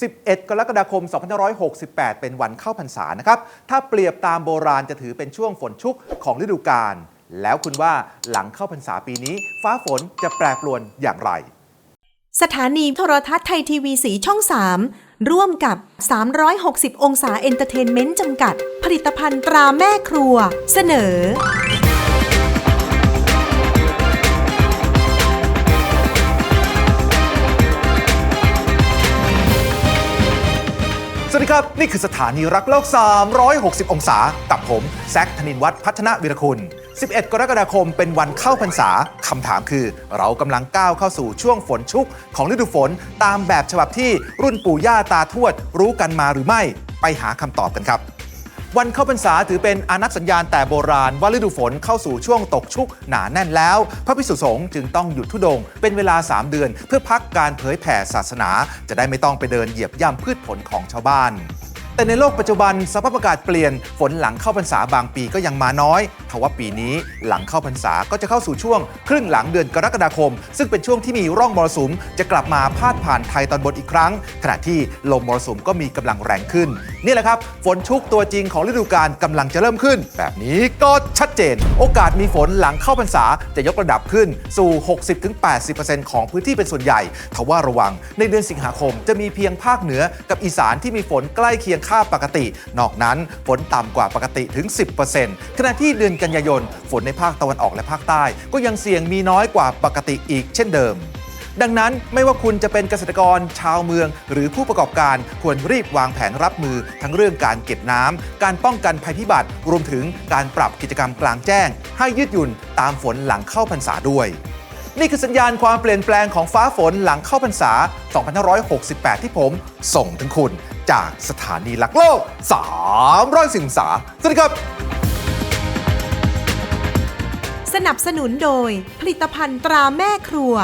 11 กรกฎาคม 2568 เป็นวันเข้าพรรษานะครับ ถ้าเปรียบตามโบราณจะถือเป็นช่วงฝนชุกของฤดูกาล แล้วคุณว่าหลังเข้าพรรษาปีนี้ ฟ้าฝนจะแปรปรวนอย่างไร สถานีโทรทัศน์ไทยทีวีสีช่อง 3 ร่วมกับ 360 องศาเอนเตอร์เทนเมนต์จำกัด ผลิตภัณฑ์ตราแม่ครัว เสนอ สวัสดีครับ นี่คือสถานีรักโลก 360 องศา กับผมแซคธนินวัฒน์พัฒนวิรคุณ 11 กรกฎาคมเป็นวันเข้าพรรษาคำถามคือ เรากำลังก้าวเข้าสู่ช่วงฝนชุกของฤดูฝน ตามแบบฉบับที่รุ่นปู่ย่าตาทวดรู้กันมาหรือไม่ ไปหาคำตอบกันครับ วันเข้าพรรษาถือเป็นอานักสัญญาณแต่โบราณว่าฤดูฝนเข้าสู่ช่วงตกชุกหนาแน่นแล้ว พระภิกษุสงฆ์จึงต้องหยุดทุดงค์เป็นเวลา 3 เดือน เพื่อพักการเผยแผ่ศาสนา จะได้ไม่ต้องไปเดินเหยียบย่ำพืชผลของชาวบ้าน แต่ในโลกปัจจุบันสภาพอากาศเปลี่ยน ฝนหลังเข้าพรรษาบางปีก็ยังมาน้อยทว่าปีนี้หลังเข้าพรรษาก็จะเข้าสู่ช่วง ครึ่งหลังเดือนกรกฎาคม ซึ่งเป็นช่วงที่มีร่องมรสุม จะกลับมาพาดผ่านไทยตอนบนอีกครั้ง ขณะที่ลมมรสุมก็มีกำลังแรงขึ้น นี่แหละครับ ฝนชุกตัวจริงของฤดูกาลกำลังจะเริ่มขึ้น แบบนี้ก็ชัดเจน โอกาสมีฝนหลังเข้าพรรษาจะยกระดับขึ้นสู่ 60-80%ของพื้นที่เป็นส่วนใหญ่ทว่าระวังในเดือนสิงหาคมจะมีเพียงภาคเหนือกับอีสานที่มีฝนใกล้เคียงค่าปกติ นอกนั้นฝนต่ำกว่าปกติถึง 10%ขณะที่เดือนกันยายน ฝนในภาคตะวันออกและภาคใต้ ก็ยังเสี่ยงมีน้อยกว่าปกติอีกเช่นเดิมดังนั้นไม่ว่าคุณจะเป็นเกษตรกรชาวเมือง หรือผู้ประกอบการควรรีบวางแผนรับมือทั้งเรื่องการเก็บน้ำการป้องกันภัยพิบัติ รวมถึงการปรับกิจกรรมกลางแจ้ง ให้ยืดหยุ่นตามฝนหลังเข้าพรรษาด้วย นี่คือสัญญาณความเปลี่ยนแปลงของฟ้าฝนหลังเข้าพรรษา 2568 ที่ผม ส่งถึงคุณจากสถานีหลักโลก 300 สิงสาสวัสดีครับ สนับสนุนโดยผลิตภัณฑ์ตราแม่ครัว